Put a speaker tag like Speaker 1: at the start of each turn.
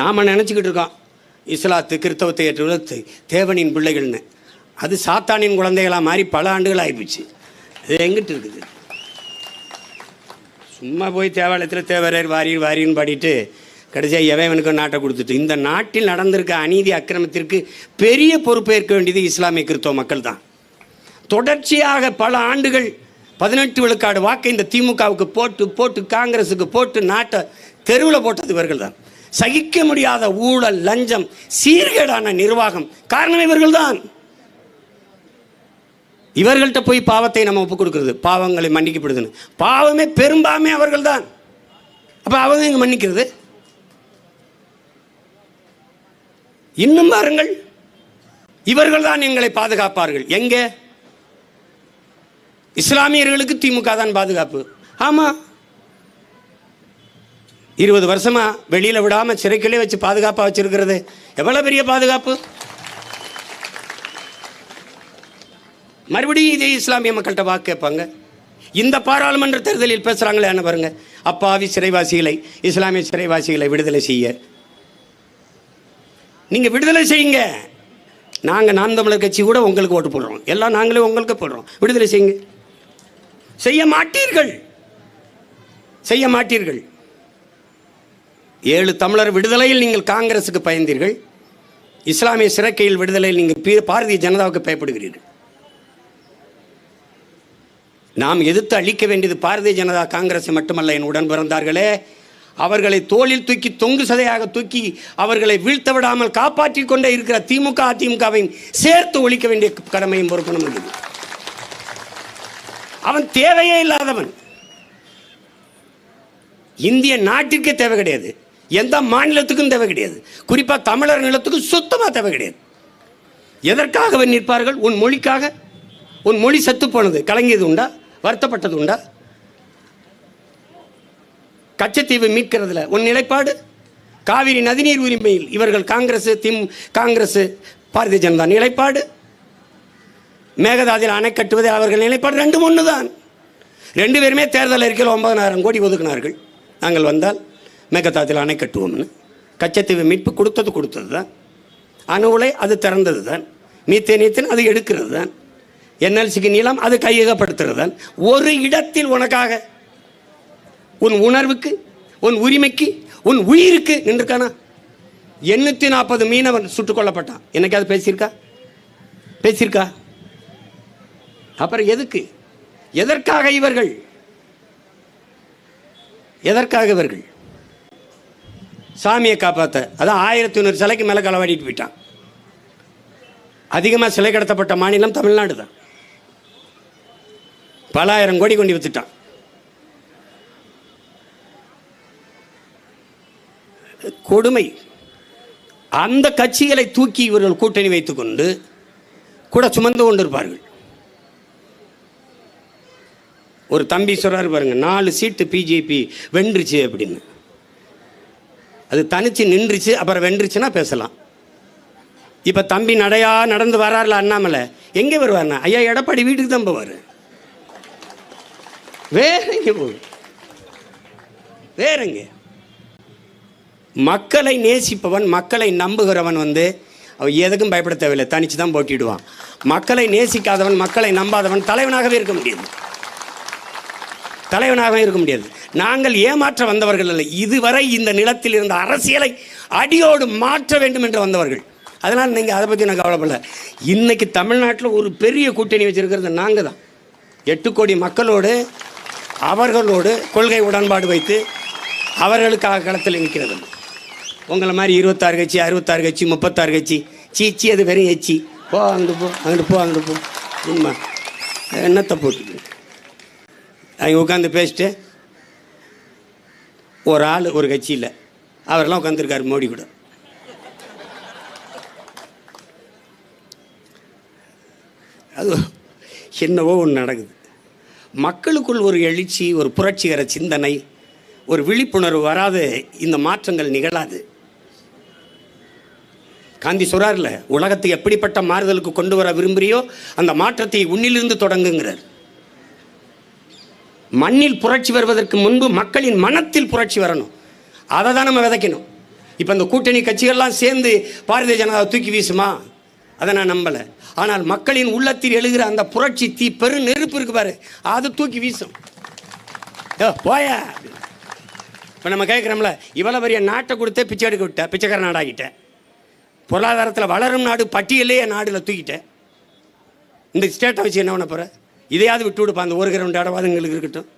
Speaker 1: நாம் நினச்சிக்கிட்டு இருக்கோம். இஸ்லாத்து கிறித்தவத்தை ஏற்றுவது தேவனின் பிள்ளைகள்னு. அது சாத்தானின் குழந்தைகளாக மாறி பல ஆண்டுகள் ஆகிப்போச்சு அது எங்கிட்டு இருக்குது? சும்மா போய் தேவாலயத்தில் தேவரர் வாரியர் வாரின்னு பாடிட்டு கடைசியாக எவனுக்கு நாட்டை கொடுத்துட்டு இந்த நாட்டில் நடந்திருக்க அநீதி அக்கிரமத்திற்கு பெரிய பொறுப்பேற்க வேண்டியது இஸ்லாமிய கிறிஸ்தவ மக்கள் தான் தொடர்ச்சியாக பல ஆண்டுகள் பதினெட்டு விழுக்காடு வாக்கை இந்த திமுகவுக்கு போட்டு போட்டு காங்கிரஸுக்கு போட்டு நாட்டை தெருவில் போட்டது இவர்கள் தான் சகிக்க முடியாத ஊழல் லஞ்சம் சீர்கேடான நிர்வாகம். காரணம் இவர்கள் தான் இவர்கள்ட்ட போய் பாவத்தை நம்ம ஒப்புக் கொடுக்கிறது. பாவங்களை மன்னிக்கப்படுதுன்னு. பாவமே பெரும்பான்மை அவர்கள் தான் அப்போ அவங்க இங்கே மன்னிக்கிறது? இன்னும் பாருங்கள். இவர்கள் தான் எங்களை பாதுகாப்பார்கள். எங்கே? இஸ்லாமியர்களுக்கு திமுக தான் பாதுகாப்பு. ஆமாம் இருபது வருஷமா வெளியில் விடாமல் சிறைக்குள்ளே வச்சு பாதுகாப்பாக வச்சிருக்கிறது. எவ்வளோ பெரிய பாதுகாப்பு? மறுபடியும் இதே இஸ்லாமிய மக்கள்கிட்ட வாக்கு கேட்பாங்க. இந்த பாராளுமன்ற தேர்தலில் பேசுகிறாங்களே என்ன பாருங்க? அப்பாவி சிறைவாசிகளை இஸ்லாமிய சிறைவாசிகளை விடுதலை செய்ய. நீங்கள் விடுதலை செய்யுங்க. நாங்கள் நாம் தமிழர் கட்சி கூட உங்களுக்கு ஓட்டு போடுறோம். எல்லாம் நாங்களே உங்களுக்கு போடுறோம். விடுதலை செய்யுங்க. செய்ய மாட்டீர்கள். செய்ய மாட்டீர்கள். ஏழு தமிழர் விடுதலையில் நீங்கள் காங்கிரஸுக்கு பயந்தீர்கள். இஸ்லாமிய சிறக்கையில் விடுதலையில் நீங்கள் பாரதிய ஜனதாவுக்கு பயப்படுகிறீர்கள். நாம் எதிர்த்து அழிக்க வேண்டியது பாரதிய ஜனதா காங்கிரஸை மட்டுமல்ல என் உடன் பிறந்தார்களே. அவர்களை தோளில் தூக்கி தொங்கு சதையாக தூக்கி அவர்களை வீழ்த்த விடாமல் காப்பாற்றிக் கொண்டே இருக்கிற திமுக அதிமுகவையும் சேர்த்து ஒழிக்க வேண்டிய கடமையும் பொறுப்பணும் உள்ளது அவன் தேவையே இல்லாதவன். இந்திய நாட்டிற்கே தேவை கிடையாது. எந்த மாநிலத்துக்கும் தேவை கிடையாது. குறிப்பாக தமிழர் நிலத்துக்கும் சுத்தமாக தேவை கிடையாது. எதற்காக அவன் நிற்பார்கள்? உன் மொழிக்காக. உன் மொழி செத்து போனது. கலங்கியது உண்டா? வருத்தப்பட்டது உண்டா? கச்சத்தீவு மீட்கிறதுல உன் நிலைப்பாடு? காவிரி நதிநீர் உரிமையில் இவர்கள் காங்கிரஸ் திம் காங்கிரஸ் பாரதிய ஜனதா நிலைப்பாடு? மேகதாதில் அணை கட்டுவதே அவர்கள் நிலைப்பாடு ரெண்டு ஒன்று தான் ரெண்டு பேருமே தேர்தல் அறிக்கையில் ஒன்பதனாயிரம் கோடி ஒதுக்கினார்கள். நாங்கள் வந்தால் மேகதாதில் அணை கட்டுவோம்னு. கச்சத்தீவு மீட்பு கொடுத்தது கொடுத்தது தான் அணு உலை அது திறந்தது தான் மீத்தே நீத்தேன் அது எடுக்கிறது தான் என்எல்சிக்கு நீளம் அது கையகப்படுத்துறது தான் ஒரு இடத்தில் உனக்காக உன் உணர்வுக்கு உன் உரிமைக்கு உன் உயிருக்கு நின்றுக்கானா எண்ணூற்றி நாற்பது மீனவன் சுட்டுக் கொல்லப்பட்டான். என்னைக்காவது பேசியிருக்கா? பேசியிருக்கா? அப்புறம் எதுக்கு? எதற்காக இவர்கள்? எதற்காக இவர்கள்? சாமியை காப்பாற்ற அதான் ஆயிரத்தி நூறு சிலைக்கு மேலே களவாடிட்டு போயிட்டான். அதிகமாக சிலை கடத்தப்பட்ட மாநிலம் தமிழ்நாடு தான். பல ஆயிரம் கோடி கொண்டு வித்துட்டான். கொடுமை. அந்த கட்சிகளை தூக்கி இவர்கள் கூட்டணி வைத்துக்கொண்டு கூட சுமந்து கொண்டிருப்பார்கள். ஒரு தம்பி சொல்கிறார் பாருங்க நாலு சீட்டு பிஜேபி வென்றுச்சு அப்படின்னு. அது தனிச்சு நின்றுச்சு அப்புறம் வென்றுச்சுன்னா பேசலாம். இப்போ தம்பி நடையா நடந்து வராருல அண்ணாமலை எங்கே வருவார்ண்ணா? ஐயா எடப்பாடி வீட்டுக்கு தான் போவார். வேற எங்கே போகும் மக்களை நேசிப்பவன் மக்களை நம்புகிறவன் வந்து அவன் எதுக்கும் பயப்பட தேவையில்லை தனிச்சு தான் போட்டிடுவான் மக்களை நேசிக்காதவன் மக்களை நம்பாதவன் தலைவனாகவே இருக்க முடியாது. தலைவனாகவே இருக்க முடியாது. நாங்கள் ஏமாற்ற வந்தவர்கள் அல்ல. இதுவரை இந்த நிலத்தில் இருந்த அரசியலை அடியோடு மாற்ற வேண்டும் என்று வந்தவர்கள். அதனால் நீங்கள் அதை பற்றி நான் கவலைப்படல. இன்னைக்கு தமிழ்நாட்டில் ஒரு பெரிய கூட்டணி வச்சிருக்கிறது நாங்கள் தான் எட்டு கோடி மக்களோடு அவர்களோடு கொள்கை உடன்பாடு வைத்து அவர்களுக்காக களத்தில் நிற்கிறது. உங்களை மாதிரி இருபத்தாறு கட்சி அறுபத்தாறு கட்சி முப்பத்தாறு கட்சி சீச்சி அது வெறும் எச்சி. போ அங்கிட்டு போ அங்கிட்டு போ அங்கிட்டு போ. உண்மை என்னத்தை போட்டு. அவங்க உட்காந்து பேசிட்டு ஒரு ஆள் ஒரு கட்சியில். அவரெல்லாம் உட்காந்துருக்காரு மோடி கூட. அது என்னவோ ஒன்று நடக்குது. மக்களுக்குள் ஒரு எழுச்சி ஒரு புரட்சிகர சிந்தனை ஒரு விழிப்புணர்வு வராது. இந்த மாற்றங்கள் நிகழாது. காந்தி சொல்கிறார்ல உலகத்தை எப்படிப்பட்ட மாறுதலுக்கு கொண்டு வர விரும்புகிறியோ அந்த மாற்றத்தை உன்னிலிருந்து தொடங்குங்கிறார். மண்ணில் புரட்சி வருவதற்கு முன்பு மக்களின் மனத்தில் புரட்சி வரணும். அதை தான் நம்ம விதைக்கணும். இப்போ இந்த கூட்டணி கட்சிகள்லாம் சேர்ந்து பாரதிய ஜனதாவை தூக்கி வீசுமா? அதை நான் நம்பலை. ஆனால் மக்களின் உள்ளத்தில் எழுகிற அந்த புரட்சி தீ பெரு நெருப்பு இருக்கு பாரு. அது தூக்கி வீசும். போய. இப்போ நம்ம கேட்குறோம்ல இவ்வளோ பெரிய நாட்டை கொடுத்தே பிச்சை எடுக்க விட்ட பிச்சைக்கார நாடாகிட்டேன் பொருளாதாரத்தில் வளரும் நாடு பட்டியலே நாடில் தூக்கிட்டேன் இந்த ஸ்டேட்டை வச்சு என்ன பண்ண போகிற இதையாவது விட்டு விடுப்பா அந்த ஒரு கிரவுண்ட் இடவாது எங்களுக்கு இருக்கட்டும்.